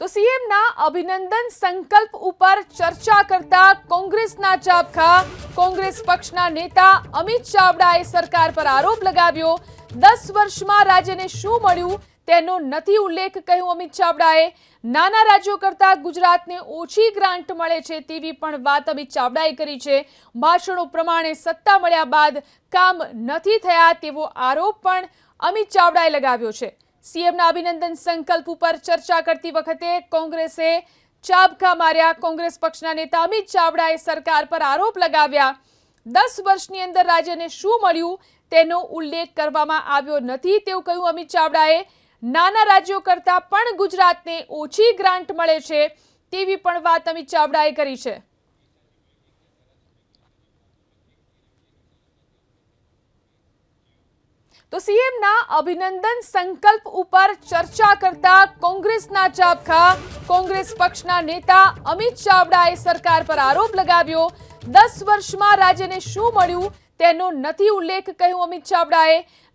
તો સીએમના અભિનંદન સંકલ્પ ઉપર ચર્ચા કરતા કોંગ્રેસના ચાબખા કોંગ્રેસ પક્ષના નેતા અમિત ચાવડાએ સરકાર પર આરોપ લગાવ્યો. દસ વર્ષમાં રાજ્યને શું મળ્યું તેનો નથી ઉલ્લેખ કહ્યું અમિત ચાવડાએ. નાના રાજ્યો કરતા ગુજરાતને ઓછી ગ્રાન્ટ મળે છે તેવી પણ વાત અમિત ચાવડાએ કરી છે. ભાષણો પ્રમાણે સત્તા મળ્યા બાદ કામ નથી થયા તેવો આરોપ પણ અમિત ચાવડાએ લગાવ્યો છે. સીએમના અભિનંદન સંકલ્પ ઉપર ચર્ચા કરતી વખતે કોંગ્રેસે ચાબખા માર્યા. કોંગ્રેસ પક્ષના નેતા અમિત ચાવડાએ સરકાર પર આરોપ લગાવ્યા. દસ વર્ષની અંદર રાજ્યને શું મળ્યું તેનો ઉલ્લેખ કરવામાં આવ્યો નથી તેવું કહ્યું અમિત ચાવડાએ. નાના રાજ્યો કરતાં પણ ગુજરાતને ઓછી ગ્રાન્ટ મળે છે તેવી પણ વાત અમિત ચાવડાએ કરી છે. તો સીએમના અભિનંદન સંકલ્પ ઉપર ચર્ચા કરતા કોંગ્રેસના ચાબખા, કોંગ્રેસ પક્ષના નેતા અમિત ચાવડાએ સરકાર પર આરોપ લગાવ્યો. દસ વર્ષમાં રાજ્યને શું મળ્યું તેનો નથી ઉલ્લેખ કહ્યું અમિત ચાવડાએ.